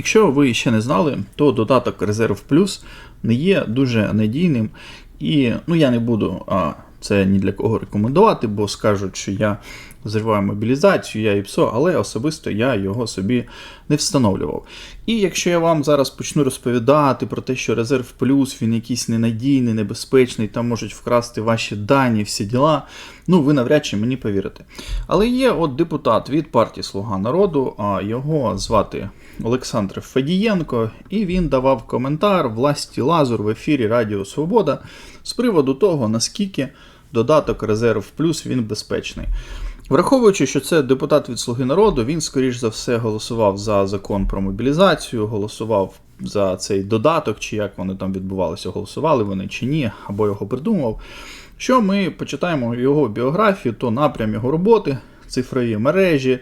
Якщо ви ще не знали, то додаток Резерв Плюс не є дуже надійним. І ну, я не буду а, це ні для кого рекомендувати, бо скажуть, що я зриваю мобілізацію, я і ПСО, але особисто я його собі не встановлював. І якщо я вам зараз почну розповідати про те, що Резерв Плюс він якийсь ненадійний, небезпечний, там можуть вкрасти ваші дані, всі діла, ну ви навряд чи мені повірите. Але є от депутат від партії Слуга народу, а його звати Олександр Федієнко, і він давав коментар власті Лазур в ефірі Радіо Свобода з приводу того, наскільки додаток Резерв Плюс він безпечний. Враховуючи, що це депутат від Слуги народу, він, скоріш за все, голосував за закон про мобілізацію, голосував за цей додаток, чи як вони там відбувалися, голосували вони чи ні, або його придумував. Що ми почитаємо його біографію, то напрям його роботи, цифрові мережі,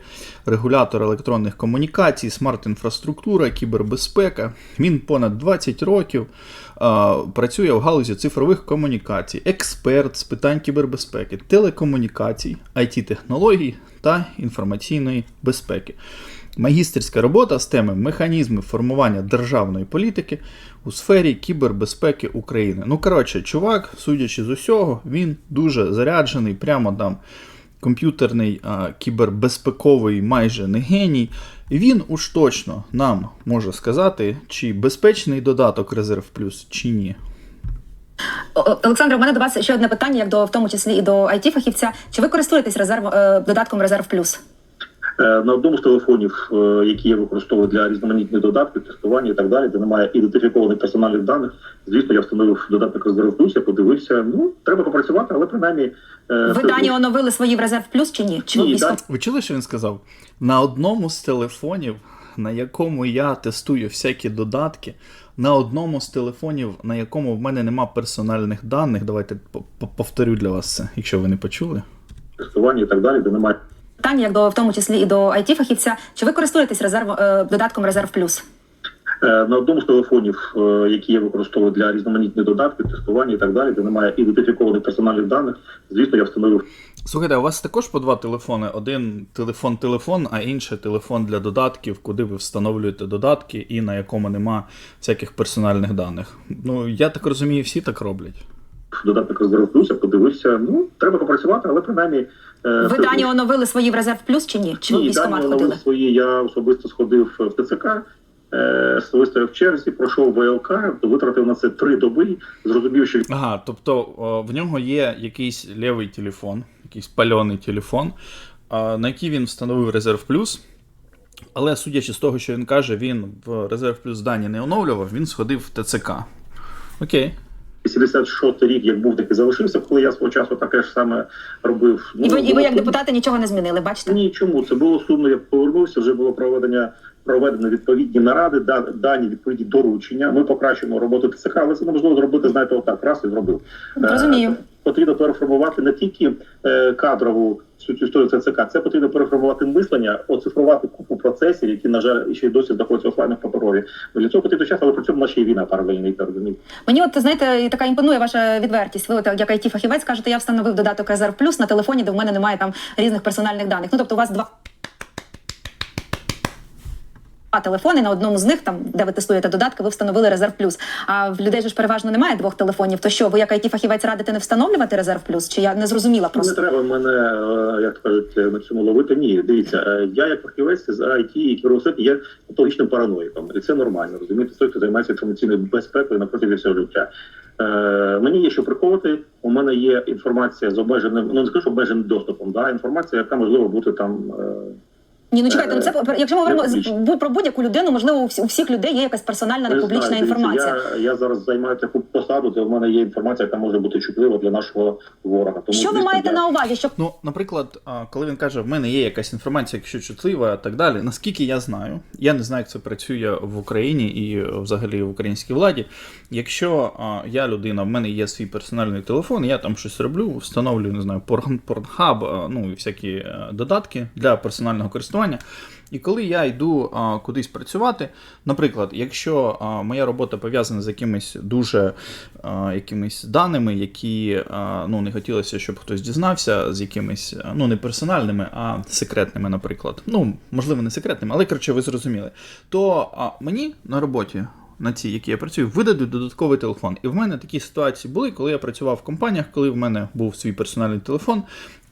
регулятор електронних комунікацій, смарт-інфраструктура, кібербезпека. Він понад 20 років а, працює в галузі цифрових комунікацій, експерт з питань кібербезпеки, телекомунікацій, IT-технологій та інформаційної безпеки. Магістерська робота з теми механізми формування державної політики у сфері кібербезпеки України. Ну, коротше, чувак, судячи з усього, він дуже заряджений, прямо там комп'ютерний кібербезпековий майже не геній. Він уж точно нам може сказати, чи безпечний додаток Резерв Плюс, чи ні. Олександр, у мене до вас ще одне питання, як до в тому числі і до it фахівця. Чи ви користуєтесь резерв е, додатком Резерв Плюс? Е, На одному з телефонів, е, які я використовую для різноманітних додатків, тестування і так далі, де немає ідентифікованих персональних даних. Звісно, я встановив додаток Резерв подивився. Ну треба попрацювати, але принаймні е, Ви дані оновили свої в Резерв Плюс чи ні? Чи ви Ні, так. Ви чули, що він сказав? На одному з телефонів, на якому я тестую всякі додатки, на одному з телефонів, на якому в мене нема персональних даних. Давайте по- по- повторю для вас це, якщо ви не почули. тестування і так далі, де немає питання, як до в тому числі і до it фахівця. Чи ви користуєтесь резерв е, додатком Резерв Плюс? Е, на одному з телефонів, е, які я використовую для різноманітних додатків, тестування і так далі, де немає ідентифікованих персональних даних. Звісно, я встановив Слухайте, а у вас також по два телефони: один телефон-телефон, а інший телефон для додатків, куди ви встановлюєте додатки і на якому нема всяких персональних даних. Ну, я так розумію, всі так роблять. додаток Резерв Плюс, я подивився. Ну треба попрацювати, але принаймні Ви це- дані оновили свої в Резерв Плюс чи ні? Чи ви в Ні, дані ходили? оновили свої. Я особисто сходив в ТЦК, е, в черзі, пройшов ВЛК, витратив на це три доби. Зрозумів, що Ага, тобто о, в нього є якийсь лівий телефон, якийсь пальоний телефон, а, на який він встановив Резерв Плюс. Але судячи з того, що він каже, він в Резерв Плюс дані не оновлював, він сходив в ТЦК. Окей. 86 рік, як був, так і залишився, коли я свого часу таке ж саме робив. І ви, і ви як депутати нічого не змінили, бачите? Ні, чому це було сумно. Я повернувся. Вже було проведення проведено відповідні наради, да, дані відповідні доручення. Ми покращуємо роботу ТЦК, але це неможливо зробити. Знаєте, отак раз і зробив. Е, Розумію. Потрібно переформувати не тільки е, кадрову історію ТЦК, це потрібно переформувати мислення, оцифрувати купу процесів, які на жаль ще й досі знаходяться офлайн в паперові. Для цього потрібно час, але при цьому ще й війна паралельна, і розумієте. Мені от знаєте, така імпонує ваша відвертість. Ви от як it фахівець кажете, я встановив додаток Резерв Плюс на телефоні, де в мене немає там різних персональних даних. Ну тобто, у вас два. Два телефони на одному з них, там де ви тестуєте додатки, ви встановили резерв плюс. А в людей ж переважно немає двох телефонів. То що ви як it фахівець радите не встановлювати резерв плюс? Чи я не зрозуміла Не треба мене, е, як кажуть, на цьому ловити. Ні, дивіться, е, я як фахівець з IT і кібербезпеки є патологічним параноїком, і це нормально. Розумієте, той, хто займається інформаційною безпекою на протязі всього життя. Е, мені є що приховувати. У мене є інформація з обмеженим, ну не скажу обмеженим доступом. Да, інформація, яка можливо бути там. Е, Ні, ну чекайте, ну це якщо ми говоримо з- про будь-яку людину, можливо, у всіх людей є якась персональна непублічна інформація. Я, я зараз займаю таку посаду, де в мене є інформація, яка може бути чутлива для нашого ворога. Тому Що ви маєте я- на увазі? Що Ну, наприклад, коли він каже, в мене є якась інформація, якщо чутлива, і так далі. Наскільки я знаю, я не знаю, як це працює в Україні і е, взагалі в українській владі. Якщо я людина, в мене є свій персональний телефон, я там щось роблю, встановлюю, не знаю, а, ну і всякі е, додатки для персонального користування. Користування. І коли я йду а, кудись працювати, наприклад, якщо а, моя робота пов'язана з якимись дуже а, якимись даними, які а, ну, не хотілося, щоб хтось дізнався, з якимись ну, не персональними, а секретними, наприклад. Ну, можливо, не секретними, але коротше, ви зрозуміли. То а, мені на роботі. На цій, які я працюю, видадуть додатковий телефон. І в мене такі ситуації були, коли я працював в компаніях, коли в мене був свій персональний телефон.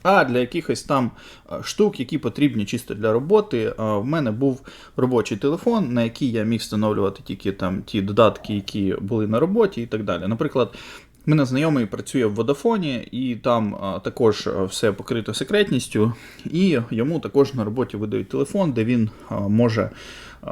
А для якихось там е, штук, які потрібні чисто для роботи, е, в мене був робочий телефон, на який я міг встановлювати тільки там ті додатки, які були на роботі, і так далі. Наприклад, мене знайомий працює в Водафоні, і там також все покрито секретністю, і йому також на роботі видають телефон, де він може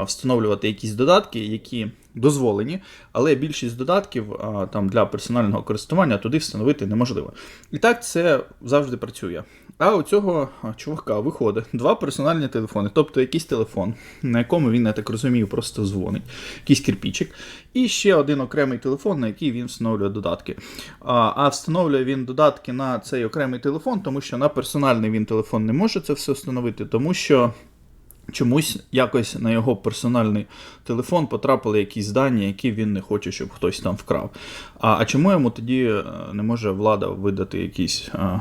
встановлювати якісь додатки, які дозволені, але більшість додатків там для персонального користування туди встановити неможливо. І так це завжди працює. А у цього чувака виходить два персональні телефони, тобто якийсь телефон, на якому він, я так розумію, просто дзвонить, якийсь кирпічик, і ще один окремий телефон, на який він встановлює додатки. А встановлює він додатки на цей окремий телефон, тому що на персональний він телефон не може це все встановити, тому що. Чомусь якось на його персональний телефон потрапили якісь дані, які він не хоче, щоб хтось там вкрав. А, а чому йому тоді е, не може влада видати якісь а,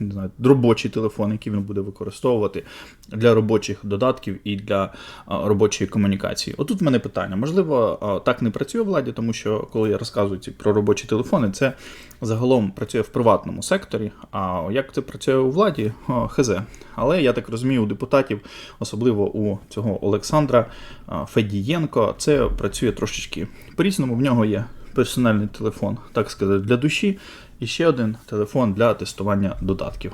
не знаю, робочий телефон, який він буде використовувати для робочих додатків і для робочої комунікації? Отут в мене питання. Можливо, так не працює владі, тому що коли я розказую ці про робочі телефони, це загалом працює в приватному секторі. А як це працює у владі, а, хз. Але я так розумію, у депутатів, особливо у цього Олександра Федієнко, це працює трошечки по-різному. В нього є персональний телефон, так сказати, для душі, і ще один телефон для тестування додатків.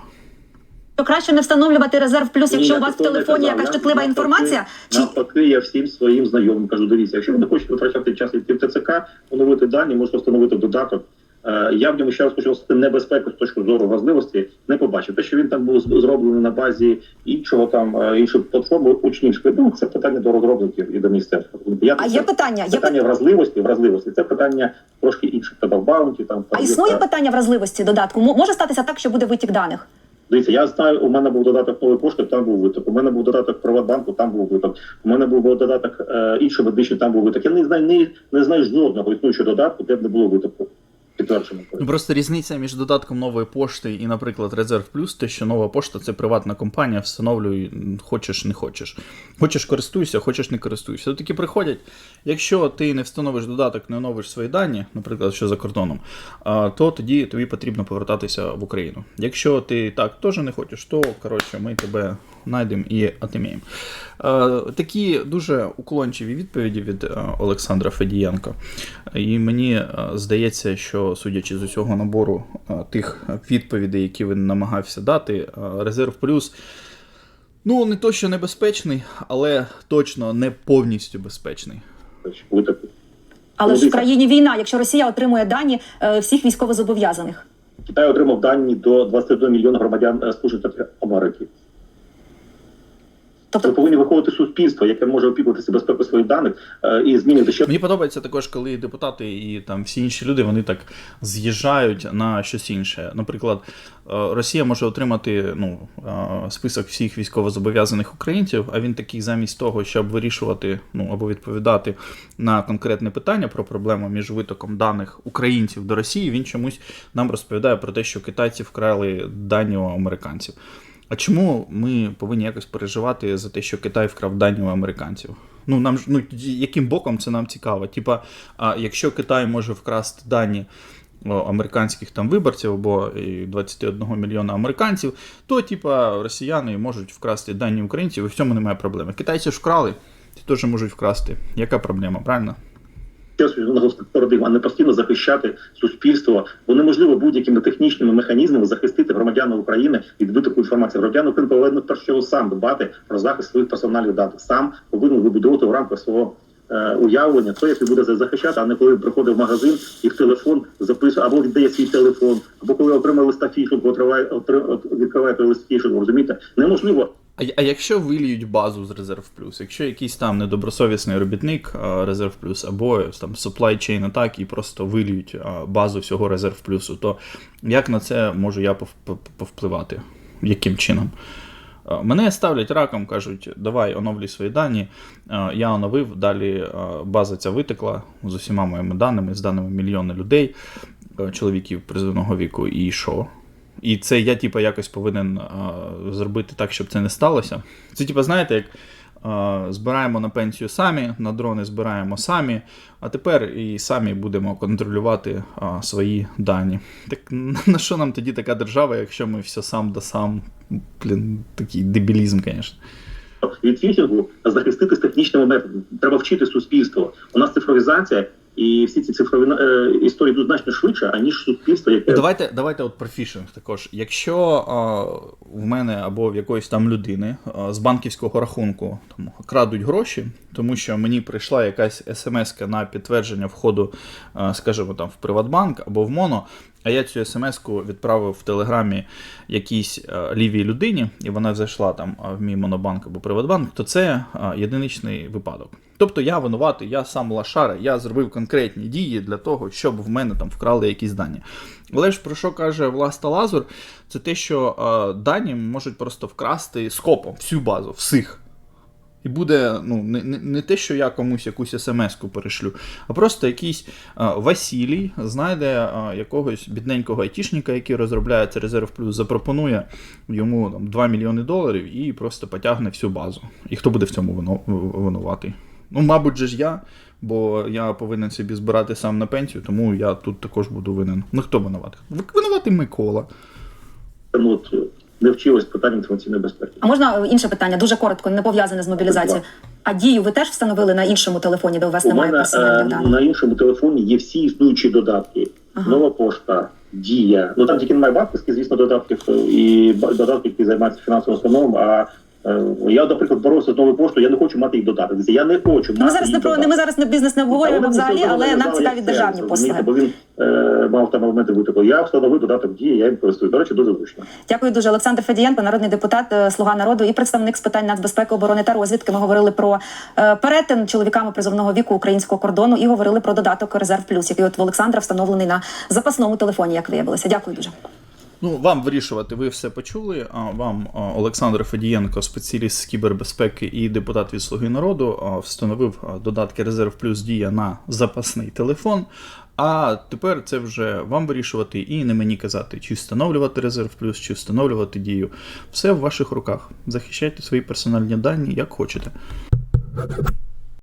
То краще не встановлювати резерв плюс, якщо Ні, у вас в телефоні казав. якась чутлива інформація, чи Навпаки, я всім своїм знайомим кажу, дивіться, якщо ви не хочете витрачати час йти в ТЦК, оновити дані, можете встановити додаток. Е, Я в ньому ще раз хочу сказати небезпеку з точки зору важливості не побачив. Те, що він там був зроблений на базі іншого там е, іншої платформи учнівської, ну це питання до розробників і до міністерства. Я а є питання? Є питання вразливості, вразливості. Це питання трошки інших та баунті. Там а існує є- питання вразливості додатку? Може статися так, що буде витік даних? Дивіться, я знаю, у мене був додаток нової пошти, там був виток. У мене був додаток Приватбанку, там був виток. У мене був додаток е, іншої медичної, там був виток. Я не знаю, не, не знаю жодного існуючого додатку, де б не було витоку. Підтверджено. Ну, Просто різниця між додатком нової пошти і, наприклад, Резерв Плюс, те, що нова пошта це приватна компанія, встановлюй, хочеш, не хочеш. Хочеш користуйся, хочеш не користуйся. Такі приходять. Якщо ти не встановиш додаток, не оновиш свої дані, наприклад, що за кордоном, то тоді тобі потрібно повертатися в Україну. Якщо ти так теж не хочеш, то коротше ми тебе знайдемо і отиміємо. Е, Такі дуже уклончиві відповіді від е, Олександра Федієнка. І мені е, здається, що судячи з усього набору е, тих відповідей, які він намагався дати, е, резерв плюс. Ну, не то, що небезпечний, але точно не повністю безпечний. Але ж в країні війна, якщо Росія отримує дані е, всіх військовозобов'язаних. Китай отримав дані до 21 мільйона громадян Сполучених Штатів Америки. Тобто, повинні виходити суспільство, яке може опікуватися безпекою своїх даних е, і змінювати ще Мені подобається також, коли депутати і там всі інші люди вони так з'їжджають на щось інше. Наприклад, е, Росія може отримати ну, е, список всіх військовозобов'язаних українців, а він такий замість того, щоб вирішувати ну або відповідати на конкретне питання про проблему між витоком даних українців до Росії, він чомусь нам розповідає про те, що китайці вкрали дані у американців. А чому ми повинні якось переживати за те, що Китай вкрав дані у американців? Ну нам ну яким боком це нам цікаво? Типа, а якщо Китай може вкрасти дані американських там виборців або 21 мільйона американців, то типа росіяни можуть вкрасти дані українців, і в цьому немає проблеми. Китайці ж вкрали, ті теж можуть вкрасти. Яка проблема, правильно? Парадигма, а не постійно захищати суспільство, бо неможливо будь-якими технічними механізмами захистити громадян України від витоку інформації. Громадян України повинен в першу чергу сам дбати про захист своїх персональних даних. Сам повинен вибудовувати в рамках свого. е, Уявлення, то як він буде захищати, а не коли приходить в магазин і в телефон записує, або віддає свій телефон, або коли отримає листа фішинг, отриває, отри- відкриває той лист фішинг, розумієте? Неможливо А, а якщо виліють базу з Резерв Плюс, якщо якийсь там недобросовісний робітник Резерв Плюс або там supply chain атак і просто виліють базу всього Резерв Плюсу, то як на це можу я пов- пов- повпливати? Яким чином? Мене ставлять раком, кажуть, давай оновлюй свої дані. Я оновив, далі база ця витекла з усіма моїми даними, з даними мільйони людей, чоловіків призовного віку, і що? І це я, типу, якось повинен е, зробити так, щоб це не сталося. Це, типу, знаєте, як е, збираємо на пенсію самі, на дрони збираємо самі, а тепер і самі будемо контролювати е, свої дані. Так на що нам тоді така держава, якщо ми все сам да сам, блін, такий дебілізм, звісно. від фішингу захистити з технічними методами. Треба вчити суспільство. У нас цифровізація, і всі ці цифрові е, історії йдуть значно швидше, аніж суспільство, яке Ну, Давайте, давайте от про фішинг також. Якщо е, в мене або в якоїсь там людини е, з банківського рахунку там, крадуть гроші, тому що мені прийшла якась смс на підтвердження входу, е, скажімо, там в Приватбанк або в Моно, а я цю смс-ку відправив в Телеграмі якійсь а, лівій людині, і вона зайшла там в мій монобанк або Приватбанк, то це а, єдиничний випадок. Тобто я винуватий, я сам лашара, я зробив конкретні дії для того, щоб в мене там вкрали якісь дані. Але ж про що каже Власта Лазур, це те, що е, дані можуть просто вкрасти скопом всю базу, всіх. І буде ну, не, не, те, що я комусь якусь смс-ку перешлю, а просто якийсь е, Василій знайде е, якогось бідненького айтішника, який розробляє це резерв плюс, запропонує йому там, 2 мільйони доларів і просто потягне всю базу. І хто буде в цьому винуватий? Ну, мабуть, же ж я, бо я повинен собі збирати сам на пенсію, тому я тут також буду винен. Ну хто винуватий? Винуватий Микола. ну, не вчилось питань інформаційної безпеки. А можна е, інше питання, дуже коротко, не пов'язане з мобілізацією. А дію ви теж встановили на іншому телефоні, де у вас У немає мене е, персональних даних? на іншому телефоні є всі існуючі додатки. Ага. Нова пошта, дія. Ну там тільки немає банківських, звісно, додатків е, і додатки, які займаються фінансовим установом. А е, я, наприклад, боровся з новою поштою, я не хочу мати їх додаток. Я не хочу Ну, ми зараз не про не ми зараз не бізнес не обговорюємо взагалі, але нам цікаві державні послуги. Бо він е, мав там елементи бути. Я встановив додаток дії, я їм користуюсь. До речі, дуже зручно. Дякую дуже. Олександр Федієнко, народний депутат, е, слуга народу і представник з питань нацбезпеки, оборони та розвідки. Ми говорили про е, перетин чоловіками призовного віку українського кордону і говорили про додаток Резерв Плюс, який от в Олександра встановлений на запасному телефоні, як виявилося. Дякую дуже. Ну, вам вирішувати, ви все почули. А вам Олександр Федієнко, спеціаліст з кібербезпеки і депутат від Слуги народу, встановив додатки Резерв Плюс Дія на запасний телефон. А тепер це вже вам вирішувати і не мені казати, чи встановлювати Резерв Плюс, чи встановлювати дію. Все в ваших руках. Захищайте свої персональні дані як хочете.